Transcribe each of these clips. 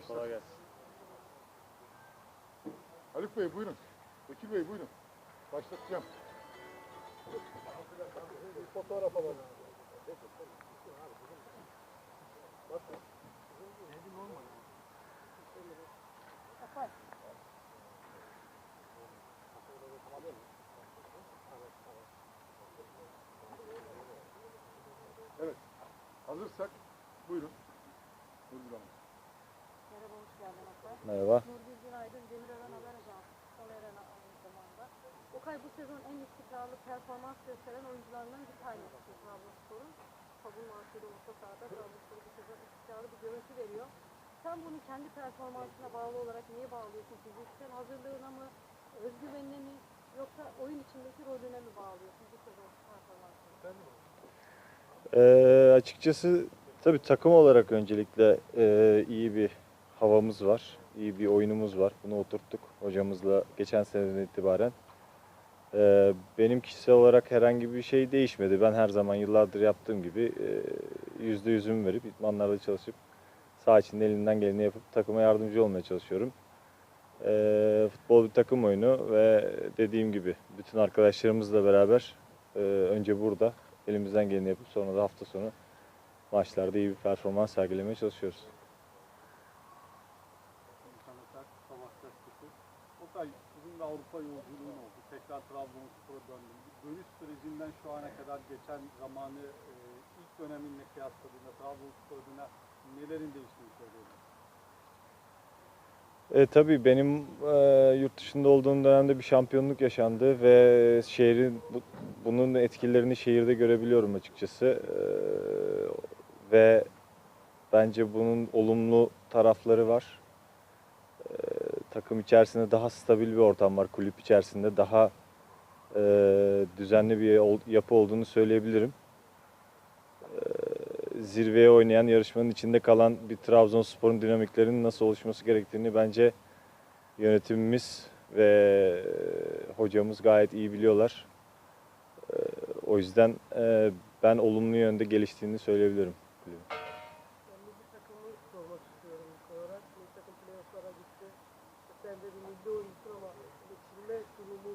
arkadaşlar. Kolay gelsin. Haluk Bey buyurun. Vekil Bey buyurun. Başlatacağım. Fotoğraf alalım. Evet. Hazırsak buyurun. Okay. Merhaba. Nurgül Günaydın, Demirören Haber Ajansı, Soner'e aynı zamanda. Okay bu sezon en istikrarlı performans gösteren oyuncularından bir tanesi Trabzonspor'un. Savunma hattıyla orta sahada Trabzonspor'u bu sezon istikrarlı bir görüntü veriyor. Sen bunu kendi performansına bağlı olarak niye bağlıyorsun? Fiziksel hazırlığına mı, özgüvenine mi, yoksa oyun içindeki rolüne mi bağlıyorsun bu sezon performansını? Ee, açıkçası tabii takım olarak öncelikle e, iyi bir havamız var. iyi bir oyunumuz var. Bunu oturttuk hocamızla geçen seneden itibaren. Ee, benim kişisel olarak herhangi bir şey değişmedi. Ben her zaman yıllardır yaptığım gibi e, yüzde yüzümü verip idmanlarda çalışıp saha içinde elimden geleni yapıp takıma yardımcı olmaya çalışıyorum. Ee, futbol bir takım oyunu ve dediğim gibi bütün arkadaşlarımızla beraber e, önce burada elimizden geleni yapıp sonra da hafta sonu maçlarda iyi bir performans sergilemeye çalışıyoruz. İnternetten Savaş Gazetesi. Okay, uzun bir Avrupa yolculuğun oldu. Tekrar Trabzonspor'a döndün. Dönüş sürecinden şu ana kadar geçen zamanı e, ilk döneminle kıyasladığında Trabzonspor adına nelerin değiştiğini söyleyebiliriz? E, tabii benim e, yurt dışında olduğum dönemde bir şampiyonluk yaşandı ve şehrin bu- bunun etkilerini şehirde görebiliyorum açıkçası. E, ve bence bunun olumlu tarafları var. Takım içerisinde daha stabil bir ortam var. Kulüp içerisinde daha e, düzenli bir yapı olduğunu söyleyebilirim. E, zirveye oynayan, yarışmanın içinde kalan bir Trabzonspor'un dinamiklerinin nasıl oluşması gerektiğini bence yönetimimiz ve e, hocamız gayet iyi biliyorlar. E, O yüzden e, ben olumlu yönde geliştiğini söyleyebilirim. kulübün. Ben milli takımı sormak istiyorum ilk olarak. Milli takım playofflara gitti. Sen de bir milli oyuncusun ama seçilme durumu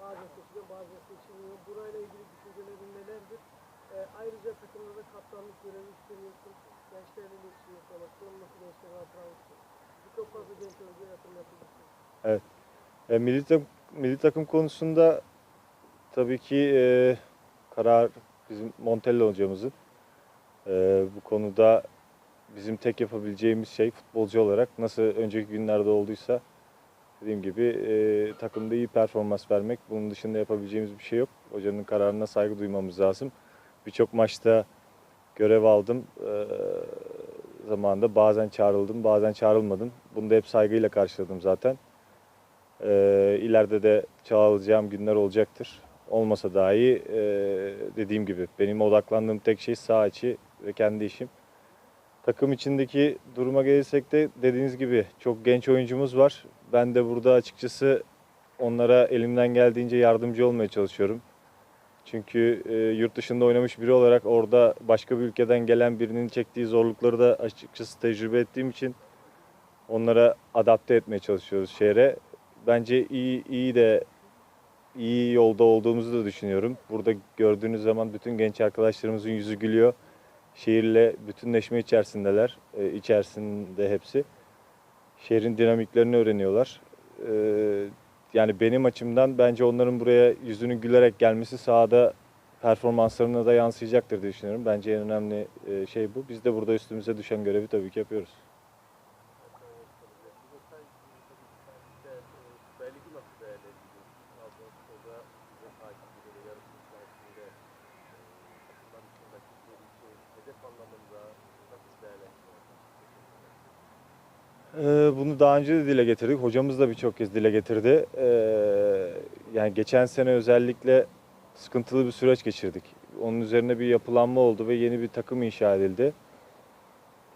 bazen seçiliyor bazen seçilmiyor. Burayla ilgili düşüncelerin nelerdir? Ee, ayrıca takımda da kaptanlık görevi üstleniyorsun. Gençlerle iletişim yapmak. Son nasıl gençler var Trabzonspor? Yapıyorsun. E, milli, takım, milli takım konusunda tabii ki e, karar bizim Montella hocamızın. E, bu konuda bizim tek yapabileceğimiz şey futbolcu olarak nasıl önceki günlerde olduysa dediğim gibi e, takımda iyi performans vermek. Bunun dışında yapabileceğimiz bir şey yok. Hocanın kararına saygı duymamız lazım. Birçok maçta görev aldım. E, zamanında bazen çağrıldım, bazen çağrılmadım. Bunu da hep saygıyla karşıladım zaten. Ee, ileride de çağrılacağım günler olacaktır. Olmasa dahi e, dediğim gibi benim odaklandığım tek şey saha içi ve kendi işim. Takım içindeki duruma gelirsek de dediğiniz gibi çok genç oyuncumuz var. Ben de burada açıkçası onlara elimden geldiğince yardımcı olmaya çalışıyorum. Çünkü e, yurt dışında oynamış biri olarak orada başka bir ülkeden gelen birinin çektiği zorlukları da açıkçası tecrübe ettiğim için onlara adapte etmeye çalışıyoruz şehre. Bence iyi iyi de iyi yolda olduğumuzu da düşünüyorum. Burada gördüğünüz zaman bütün genç arkadaşlarımızın yüzü gülüyor. Şehirle bütünleşme içerisindeler. e, içerisinde hepsi. Şehrin dinamiklerini öğreniyorlar. E, yani benim açımdan bence onların buraya yüzünün gülerek gelmesi sahada performanslarına da yansıyacaktır diye düşünüyorum. Bence en önemli e, şey bu. Biz de burada üstümüze düşen görevi tabii ki yapıyoruz. Süper Lig'i nasıl Bunu daha önce de dile getirdik. Hocamız da birçok kez dile getirdi. Ee, Yani geçen sene özellikle sıkıntılı bir süreç geçirdik. Onun üzerine bir yapılanma oldu ve yeni bir takım inşa edildi.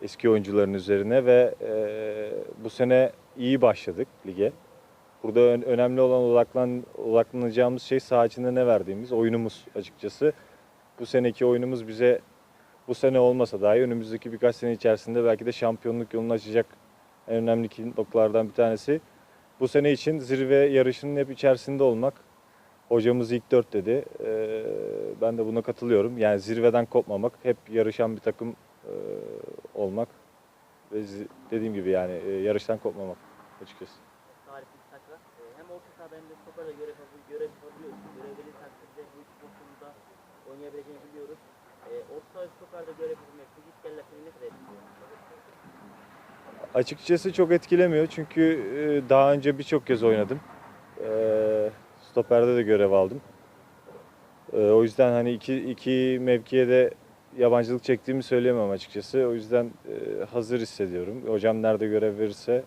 Eski oyuncuların üzerine ve e, bu sene iyi başladık lige. Burada ön- önemli olan odaklan, odaklanacağımız şey saha ne verdiğimiz, oyunumuz açıkçası. Bu seneki oyunumuz bize bu sene olmasa dahi önümüzdeki birkaç sene içerisinde belki de şampiyonluk yolunu açacak En önemli noktalardan bir tanesi. Bu sene için zirve yarışının hep içerisinde olmak. Hocamız ilk dört dedi. Ee, ben de buna katılıyorum. Yani zirveden kopmamak, hep yarışan bir takım e, olmak ve dediğim gibi yani e, yarıştan kopmamak açıkçası. Tarih bir takla. Ee, hem orta stoperde görev, yapabiliyorsun. Görevli takdirde ne kadar etkiliyor? Açıkçası çok etkilemiyor çünkü e, daha önce birçok kez oynadım. E, Stoper'de de görev aldım. E, O yüzden hani iki, iki mevkiye de yabancılık çektiğimi söyleyemem açıkçası. O yüzden hazır hissediyorum. Hocam nerede görev verirse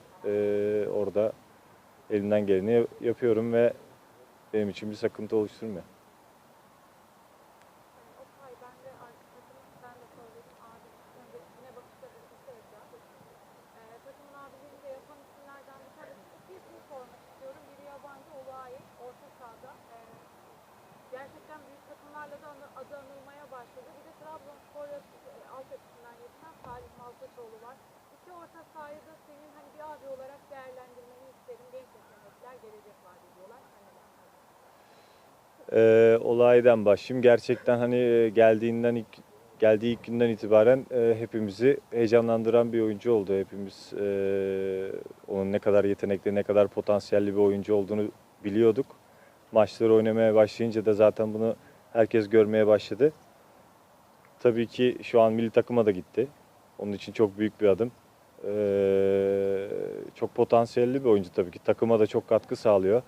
orada elimden geleni yapıyorum ve benim için bir sakıntı oluşturmuyor. Okay, ben de artık takımın sen de söyledin abi önce yine bakış açısı seveceğim. Ee, takımın abiliğini de yapan isimlerden bir tanesi. İki isim sormak istiyorum. Biri yabancı Olay, orta sahada. Ee, gerçekten büyük takımlarla da adı anılmaya başladı. Bir de Trabzonspor e, altyapısından yetişen Salih Malkoçoğlu var. İki orta sahayı da senin hani bir abi olarak değerlendirmeni isterim. Genç yetenekler gelecek var diyorlar. Ee, olaydan başlayayım. Gerçekten hani e, geldiğinden ilk geldiği ilk günden itibaren e, hepimizi heyecanlandıran bir oyuncu oldu. Hepimiz e, onun ne kadar yetenekli, ne kadar potansiyelli bir oyuncu olduğunu biliyorduk. Maçları oynamaya başlayınca da zaten bunu herkes görmeye başladı. Tabii ki şu an milli takıma da gitti. Onun için çok büyük bir adım. Ee, çok potansiyelli bir oyuncu tabii ki. Takıma da çok katkı sağlıyor.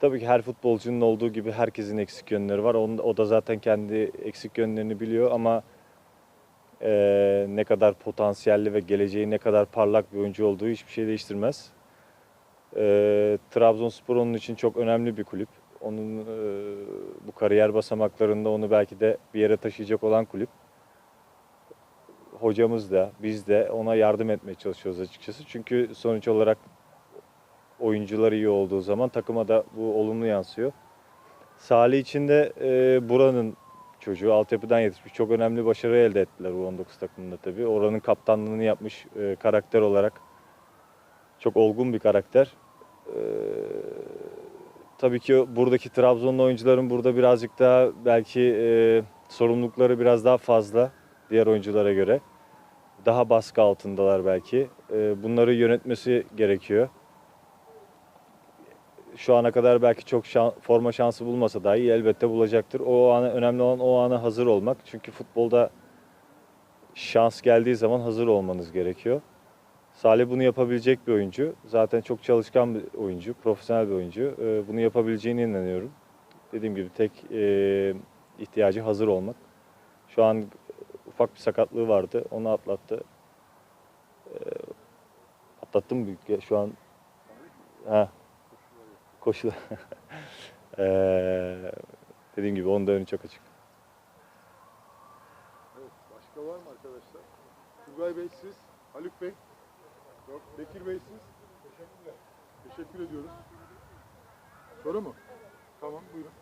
Tabii ki her futbolcunun olduğu gibi herkesin eksik yönleri var. Onun, o da zaten kendi eksik yönlerini biliyor ama eee, ne kadar potansiyelli ve geleceği ne kadar parlak bir oyuncu olduğu hiçbir şey değiştirmez. Eee Trabzonspor onun için çok önemli bir kulüp. Onun eee, bu kariyer basamaklarında onu belki de bir yere taşıyacak olan kulüp. Hocamız da biz de ona yardım etmeye çalışıyoruz açıkçası. Çünkü sonuç olarak oyuncular iyi olduğu zaman takıma da bu olumlu yansıyor. Salih için de e, buranın çocuğu altyapıdan yetişmiş. Çok önemli başarı elde ettiler bu 19 takımında tabii. Oranın kaptanlığını yapmış e, karakter olarak. Çok olgun bir karakter. E, tabii ki buradaki Trabzonlu oyuncuların burada birazcık daha belki e, sorumlulukları biraz daha fazla diğer oyunculara göre. Daha baskı altındalar belki. E, bunları yönetmesi gerekiyor şu ana kadar belki çok şan- forma şansı bulmasa dahi elbette bulacaktır. O ana önemli olan o ana hazır olmak. Çünkü futbolda şans geldiği zaman hazır olmanız gerekiyor. Salih bunu yapabilecek bir oyuncu. Zaten çok çalışkan bir oyuncu, profesyonel bir oyuncu. Ee, Bunu yapabileceğine inanıyorum. Dediğim gibi tek e, ihtiyacı hazır olmak. Şu an ufak bir sakatlığı vardı. Onu atlattı. Atlattı mı büyük? Şu an ha, koşu. Eee dediğim gibi onun da önü çok açık. Evet, başka var mı arkadaşlar? Turgay Bey siz, Haluk Bey, yok Bekir Bey siz. Teşekkürler. Teşekkür ediyoruz. Soru mu? Tamam buyurun.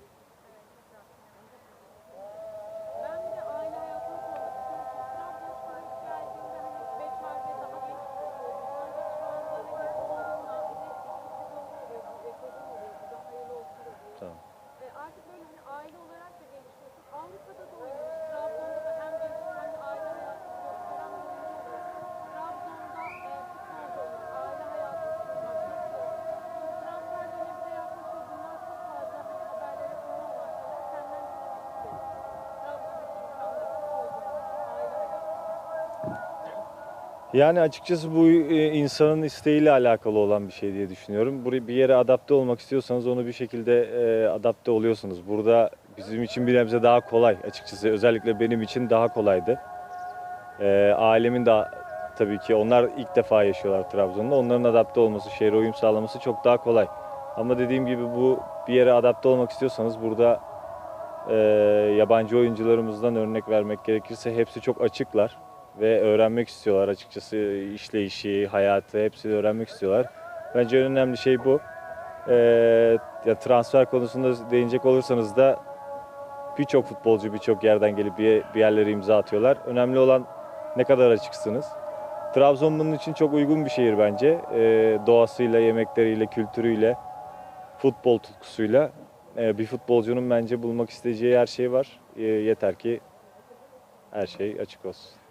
Yani açıkçası bu e, insanın isteğiyle alakalı olan bir şey diye düşünüyorum. Buraya bir yere adapte olmak istiyorsanız onu bir şekilde e, adapte oluyorsunuz. Burada bizim için bir nebze daha kolay açıkçası. Özellikle benim için daha kolaydı. E, ailemin de tabii ki onlar ilk defa yaşıyorlar Trabzon'da. Onların adapte olması, şehre uyum sağlaması çok daha kolay. Ama dediğim gibi bu bir yere adapte olmak istiyorsanız burada yabancı oyuncularımızdan örnek vermek gerekirse hepsi çok açıklar ve öğrenmek istiyorlar açıkçası işleyişi, hayatı hepsini öğrenmek istiyorlar. Bence en önemli şey bu. Ee, ya transfer konusunda değinecek olursanız da birçok futbolcu birçok yerden gelip bir, bir yerlere imza atıyorlar. Önemli olan ne kadar açıksınız. Trabzon bunun için çok uygun bir şehir bence. Ee, doğasıyla, yemekleriyle, kültürüyle, futbol tutkusuyla. Ee, bir futbolcunun bence bulmak isteyeceği her şey var. Ee, yeter ki her şey açık olsun.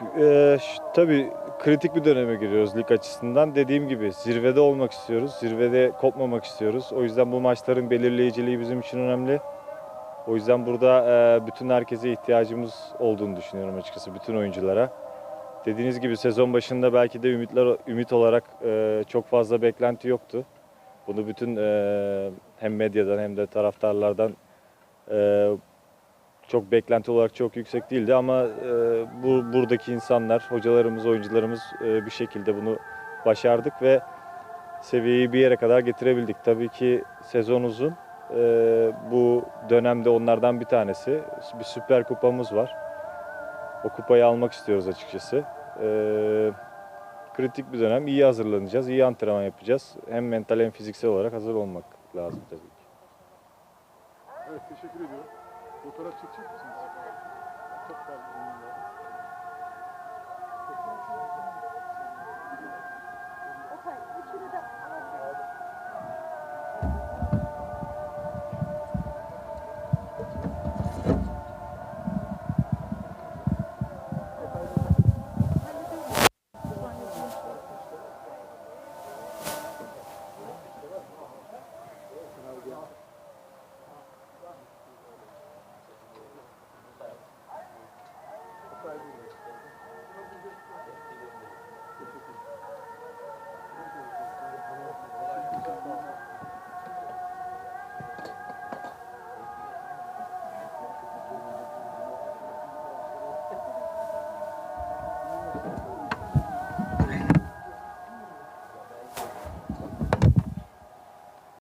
Ş- tabii kritik bir döneme giriyoruz lig açısından. Dediğim gibi zirvede olmak istiyoruz. Zirvede kopmamak istiyoruz. O yüzden bu maçların belirleyiciliği bizim için önemli. O yüzden burada e, bütün herkese ihtiyacımız olduğunu düşünüyorum açıkçası. Bütün oyunculara. Dediğiniz gibi sezon başında belki de ümitler ümit olarak e, çok fazla beklenti yoktu. Bunu bütün e, hem medyadan hem de taraftarlardan e, çok beklenti olarak çok yüksek değildi ama e, bu buradaki insanlar, hocalarımız, oyuncularımız e, bir şekilde bunu başardık ve seviyeyi bir yere kadar getirebildik. Tabii ki sezon uzun. E, bu dönemde onlardan bir tanesi. Bir süper kupamız var. O kupayı almak istiyoruz açıkçası. E, kritik bir dönem. İyi hazırlanacağız, iyi antrenman yapacağız. Hem mental hem fiziksel olarak hazır olmak lazım tabii ki. Evet teşekkür ediyorum. Fotoğraf çekecek misiniz? Çok olun.